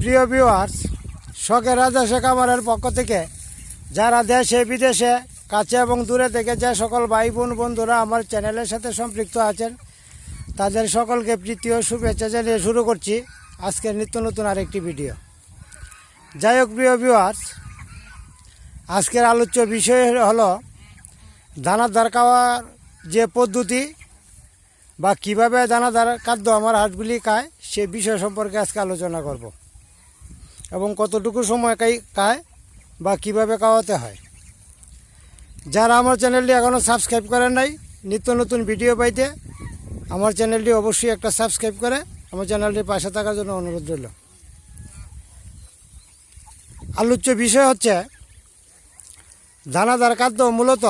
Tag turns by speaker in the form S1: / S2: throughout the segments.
S1: প্রিয় ভিউয়ার্স শখের রাজা শেখ আমারের পক্ষ থেকে যারা দেশে, বিদেশে, কাছে এবং দূরে থেকে যে সকল ভাই বোন বন্ধুরা আমার চ্যানেলের সাথে সম্পৃক্ত আছেন, তাদের সকলকে প্রীতি ও শুভেচ্ছা জানিয়ে শুরু করছি আজকের নিত্য নতুন আরেকটি ভিডিও যাই হোক প্রিয় ভিউয়ার্স আজকের আলোচ্য বিষয় হলো দানাদার খাওয়ার যে পদ্ধতি বা কীভাবে দানাদার খাদ্য আমার হাঁসগুলি খায় সে বিষয় সম্পর্কে আজকে আলোচনা করব। এবং কতটুকু সময় খায় বা কীভাবে খাওয়াতে হয়। যারা আমার চ্যানেলটি এখনও সাবস্ক্রাইব করেন নাই, নিত্য নতুন ভিডিও পাইতে আমার চ্যানেলটি অবশ্যই একটা সাবস্ক্রাইব করে আমার চ্যানেলটির পাশে থাকার জন্য অনুরোধ রইল। আলোচ্য বিষয় হচ্ছে, দানাদার খাদ্য মূলত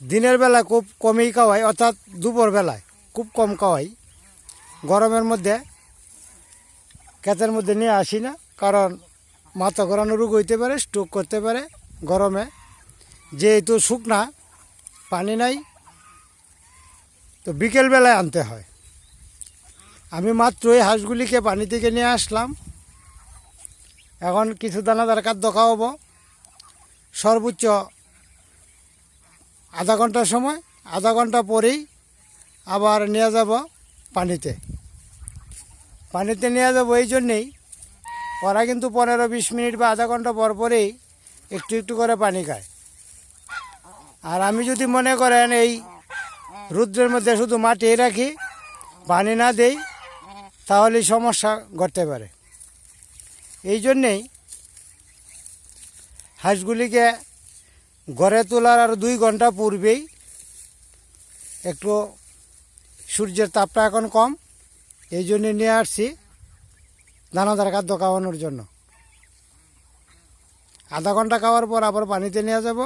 S1: দিনের বেলা খুব কমই খাওয়াই অর্থাৎ দুপুর বেলায় খুব কম খাওয়াই গরমের মধ্যে ক্ষেতের মধ্যে নিয়ে আসি না, কারণ মাথা ঘোরানো রোগ হইতে পারে স্ট্রোক করতে পারে গরমে। যেহেতু শুকনা, পানি নাই, তো বিকেলবেলায় আনতে হয়। আমি মাত্র এই হাঁসগুলিকে পানি থেকে নিয়ে আসলাম। এখন কিছু দানাদার খাদ্য খাওয়াবো। সর্বোচ্চ আধা ঘণ্টার সময়, আধা ঘণ্টা পরেই আবার নিয়ে যাব পানিতে। পানিতে নিয়ে যাব এই জন্যেই। ওরা কিন্তু পনেরো বিশ মিনিট বা আধা ঘণ্টা পর পরেই একটু একটু করে পানি খায়। আর আমি যদি মনে করেন এই রুদ্রের মধ্যে শুধু মাটি রাখি, পানি না দেই তাহলে সমস্যা ঘটতে পারে। এই জন্যেই হাঁসগুলিকে ঘরে তোলার আর দুই ঘণ্টা পূর্বেই একটু সূর্যের তাপটা এখন কম এই জন্যে নিয়ে আসছি দানাদার খাদ্য খাওয়ানোর জন্য। আধা ঘণ্টা খাওয়ার পর আবার পানিতে নিয়ে যাব।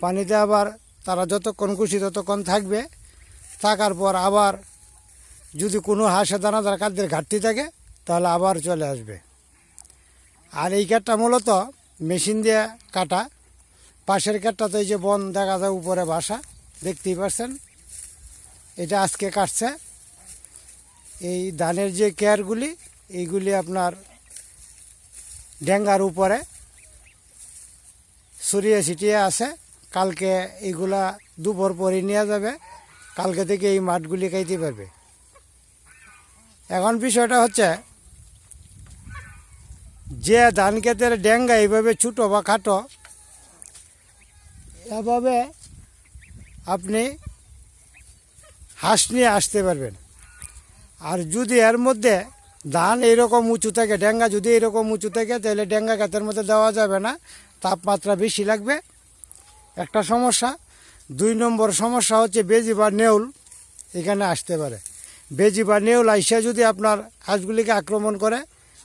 S1: পানিতে আবার তারা যতক্ষণ খুশি ততক্ষণ থাকবে। থাকার পর আবার যদি কোনো হাঁসে দানাদার খাদ্যের ঘাটতি থাকে, তাহলে আবার চলে আসবে। আর এই কাঠটা মূলত মেশিন দিয়ে কাটা। পাশের কাঠটাতে এই যে বন দেখা যায় উপরে বাসা, দেখতেই পাচ্ছেন। এটা আজকে কাটছে। এই ধানের যে কেয়ারগুলি, এইগুলি আপনার ডেঙ্গার উপরে ছড়িয়ে ছিটিয়ে আছে। কালকে এইগুলা দুপুর পরে নিয়ে যাবে। কালকে থেকে এই মাঠগুলি খাইতে পারবে। এখন বিষয়টা হচ্ছে, যে ধান ক্ষেতের ডেঙ্গা এইভাবে ছোটো বা খাটো, এভাবে আপনি হাঁস নিয়ে আসতে পারবেন। আর যদি এর মধ্যে ধান এইরকম উঁচু থাকে, ডেঙ্গা যদি এরকম উঁচু থাকে, তাহলে ডেঙ্গা ক্ষেতের মধ্যে দেওয়া যাবে না। তাপমাত্রা বেশি লাগবে। একটা সমস্যা, দুই নম্বর সমস্যা হচ্ছে বেজি বা নেউল এখানে আসতে পারে। বেজি বা নেউল আইসা যদি আপনার হাঁসগুলিকে আক্রমণ করে,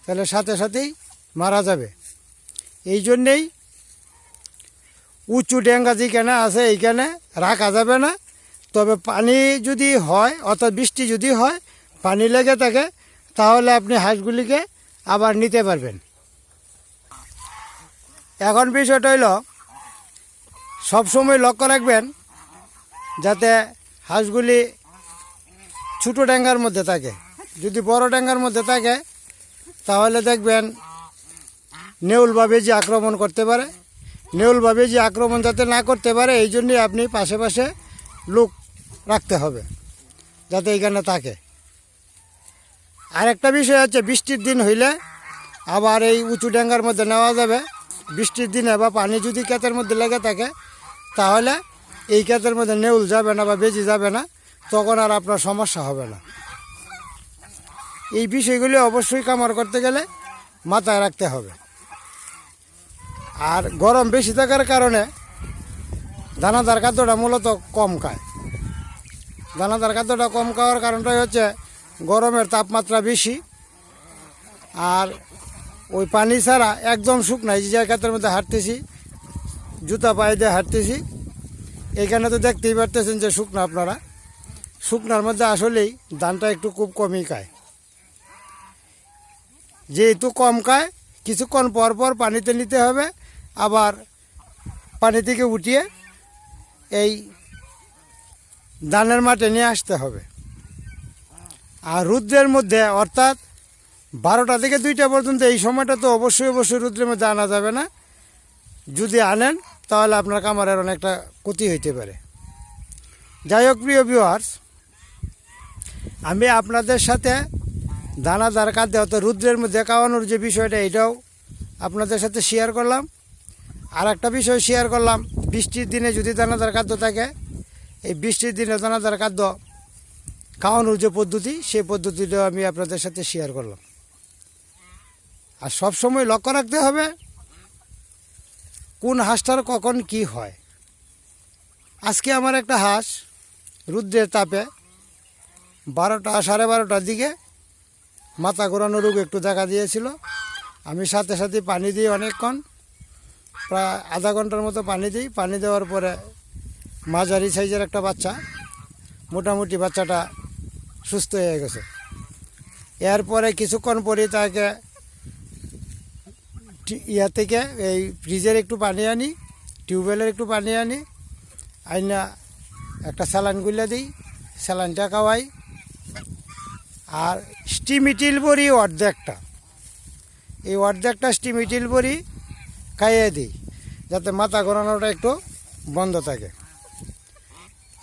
S1: তাহলে সাথে সাথেই মারা যাবে। এই জন্যেই উঁচু ডেঙ্গা যেখানে আছে, এইখানে রাখা যাবে না। তবে পানি যদি হয়, অর্থাৎ বৃষ্টি যদি হয় পানি লেগে থাকে, তাহলে আপনি হাঁসগুলিকে আবার নিতে পারবেন। এখন বিষয়টা হইল সবসময় লক্ষ্য রাখবেন যাতে হাঁসগুলি ছোটো ডেঙ্গার মধ্যে থাকে। যদি বড় ডেঙ্গার মধ্যে থাকে, তাহলে দেখবেন নেউল বা বেজি আক্রমণ করতে পারে। নেউল বা বেজি আক্রমণ যাতে না করতে পারে, এই জন্যই আপনি পাশে পাশে লোক রাখতে হবে, যাতে এখানে থাকে। আরেকটা বিষয় হচ্ছে, বৃষ্টির দিন হইলে আবার এই উঁচু ডেঙ্গার মধ্যে নেওয়া যাবে। বৃষ্টির দিনে বা পানি যদি ক্ষেতের মধ্যে লেগে থাকে, তাহলে এই ক্ষেতের মধ্যে নেউল যাবে না বা বেজি যাবে না, তখন আর আপনার সমস্যা হবে না। এই বিষয়গুলি অবশ্যই কামার করতে গেলে মাথায় রাখতে হবে। আর গরম বেশি থাকার কারণে দানাদার খাদ্যটা মূলত কম খায়। দানাদার খাদ্যটা কম খাওয়ার কারণটাই হচ্ছে গরমের তাপমাত্রা বেশি। আর ওই পানি ছাড়া একদম শুকনাই যে জায়গাটার মধ্যে হাঁটতেছি, জুতা পায়ে দিয়ে হাঁটতেছি। এখানে তো দেখতেই পারতেছেন যে শুকনো আপনারা। শুকনার মধ্যে আসলেই ধানটা একটু খুব কমই খায়। যেহেতু কম খায়, কিছুক্ষণ পর পর পানিতে নিতে হবে, আবার পানি থেকে উঠিয়ে এই ধানের মাঠে নিয়ে আসতে হবে। আর রুদ্রের মধ্যে অর্থাৎ বারোটা থেকে দুইটা পর্যন্ত, এই সময়টা তো অবশ্যই অবশ্যই রুদ্রের মধ্যে আনা যাবে না। যদি আনেন, তাহলে আপনার কামারের অনেকটা ক্ষতি হইতে পারে। যাই হোক, প্রিয় ভিউয়ার্স আমি আপনাদের সাথে দানাদার খাদ্য অত রুদ্রের মধ্যে খাওয়ানোর যে বিষয়টা, এটাও আপনাদের সাথে শেয়ার করলাম। আর একটা বিষয় শেয়ার করলাম, বৃষ্টির দিনে যদি দানাদার খাদ্য থাকে, এই বৃষ্টির দিনে দানাদার খাদ্য খাওয়ানোর যে পদ্ধতি, সেই পদ্ধতিটাও আমি আপনাদের সাথে শেয়ার করলাম। আর সব সময় লক্ষ্য রাখতে হবে, কোন হাঁসটার কখন কি হয়। আজকে আমার একটা হাঁস রুদ্রের তাপে বারোটা, সাড়ে বারোটার দিকে মাথা ঘোরানো রোগ একটু দেখা দিয়েছিল। আমি সাথে সাথে পানি দিই অনেকক্ষণ, প্রায় আধা ঘণ্টার মতো পানি দিই। পানি দেওয়ার পরে মাঝারি সাইজের একটা বাচ্চা, মোটামুটি বাচ্চাটা সুস্থ হয়ে গেছে। এরপরে কিছুক্ষণ পরে তাকে ইয়া থেকে এই ফ্রিজের একটু পানি আনি, টিউবওয়েলের একটু পানি আনি, আইনা একটা স্যালান গুলে দিই স্যালানটা খাওয়াই। আর স্টিমিটিল বড়ি অর্ধেকটা। এই অর্ধেকটা স্টিমিটিল বড়ি খাইয়ে দিই, যাতে মাথা ঘোরানোটা একটু বন্ধ থাকে।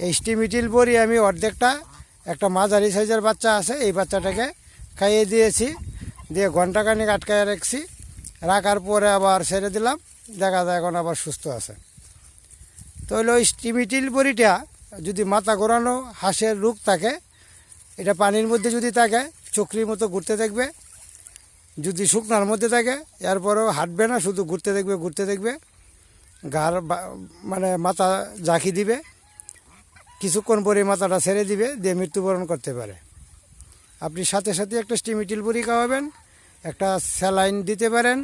S1: এই স্টিমিটিল বড়ি আমি অর্ধেকটা একটা মাঝারি সাইজের বাচ্চা আছে, এই বাচ্চাটাকে খাইয়ে দিয়েছি। দিয়ে ঘন্টাখানিক আটকায় রাখছি। রাখার পরে আবার ছেড়ে দিলাম। দেখা যায় এখন আবার সুস্থ আছে। তো ওই স্টিমিটিল বড়িটা যদি মাথা ঘোরানো হাঁসের রোগ থাকে, এটা পানির মধ্যে যদি থাকে, চকরির মতো ঘুরতে দেখবে। যদি শুকনার মধ্যে থাকে, এরপরেও হাঁটবে না, শুধু ঘুরতে দেখবে ঘুরতে দেখবে। গার মানে মাথা জাকি দিবে। কিছুক্ষণ পরে মাথাটা ছেড়ে দিবে, দিয়ে মৃত্যুবরণ করতে পারে। আপনি সাথে সাথে একটা স্টিমিটিল বড়ি খাওয়াবেন, একটা স্যালাইন দিতে পারেন,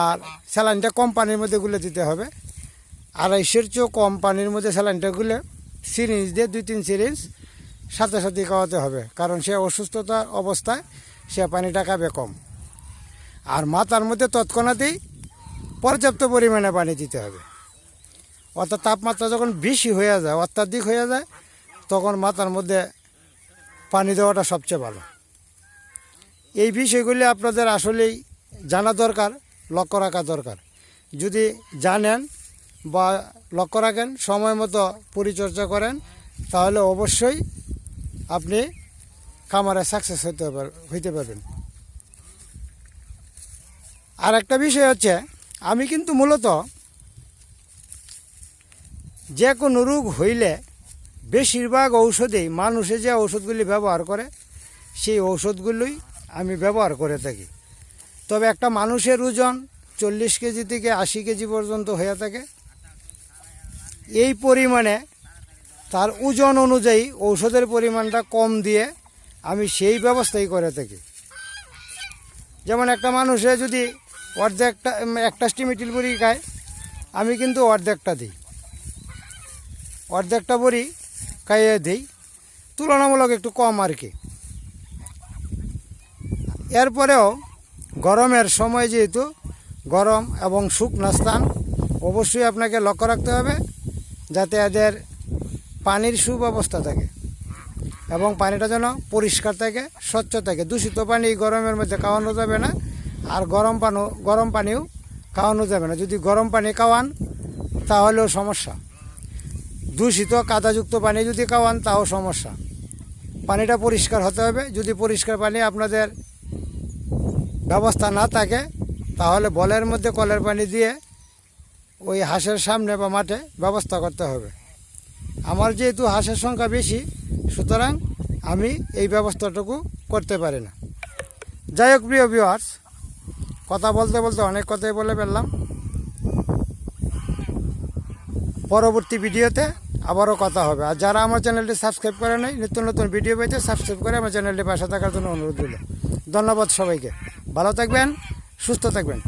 S1: আর স্যালাইনটা কম পানির মধ্যে গুলে দিতে হবে। আড়াইশের চেয়েও কম পানির মধ্যে স্যালাইনটা গুলে সিরিঞ্জ দিয়ে দুই তিন সিরিঞ্জ সাথে সাথে খাওয়াতে হবে, কারণ সে অসুস্থতার অবস্থায় সে পানিটা খাবে কম। আর মাথার মধ্যে তৎক্ষণাতেই পর্যাপ্ত পরিমাণে পানি দিতে হবে। অর্থাৎ তাপমাত্রা যখন বেশি হয়ে যায়, অত্যাধিক হয়ে যায়, তখন মাথার মধ্যে পানি দেওয়াটা সবচেয়ে ভালো। এই বিষয়গুলি আপনাদের আসলেই জানা দরকার, লক্ষ্য রাখা দরকার। যদি জানেন বা লক্ষ্য রাখেন, সময় মতো পরিচর্যা করেন, তাহলে অবশ্যই আপনি খামারে সাকসেস হতে হইতে পারবেন। আর একটা বিষয় হচ্ছে, আমি কিন্তু মূলত যে কোনো রোগ হইলে বেশিরভাগ ঔষধেই মানুষে যে ঔষধগুলি ব্যবহার করে, সেই ঔষধগুলোই আমি ব্যবহার করে থাকি। তবে একটা মানুষের ওজন চল্লিশ কেজি থেকে আশি কেজি পর্যন্ত হয়ে থাকে। এই পরিমাণে তার ওজন অনুযায়ী ঔষধের পরিমাণটা কম দিয়ে আমি সেই ব্যবস্থাই করে থাকি। যেমন একটা মানুষে যদি অর্ধেকটা একটা স্টিমিটিল বড়ি খায়, আমি কিন্তু অর্ধেকটা দিই। অর্ধেকটা বড়ি খাইয়ে দিই, তুলনামূলক একটু কম আর কি। এরপরেও গরমের সময় যেহেতু গরম এবং শুকনো স্থান, অবশ্যই আপনাকে লক্ষ্য রাখতে হবে যাতে এদের পানির সুব্যবস্থা থাকে এবং পানিটা যেন পরিষ্কার থাকে, স্বচ্ছ থাকে। দূষিত পানি গরমের মধ্যে খাওয়ানো যাবে না, আর গরম পানি, গরম পানিও খাওয়ানো যাবে না। যদি গরম পানি খাওয়ান, তাহলেও সমস্যা। দূষিত কাদাযুক্ত পানি যদি খাওয়ান, তাও সমস্যা। পানিটা পরিষ্কার হতে হবে। যদি পরিষ্কার পানি আপনাদের ব্যবস্থা না থাকে, তাহলে বলের মধ্যে কলের পানি দিয়ে ওই হাঁসের সামনে বা মাঠে ব্যবস্থা করতে হবে। আমার যেহেতু হাঁসের সংখ্যা বেশি, সুতরাং আমি এই ব্যবস্থাটুকু করতে পারি না। যাই হোক, প্রিয় ভিউয়ার্স কথা বলতে বলতে অনেক কথাই বলে ফেললাম। পরবর্তী ভিডিওতে আবারও কথা হবে। আর যারা আমার চ্যানেলটি সাবস্ক্রাইব করে নাই, নিত্য নতুন ভিডিও পেতে সাবস্ক্রাইব করে আমার চ্যানেলটি পাশে থাকার জন্য অনুরোধ রইল। ধন্যবাদ সবাইকে। ভালো থাকবেন, সুস্থ থাকবেন।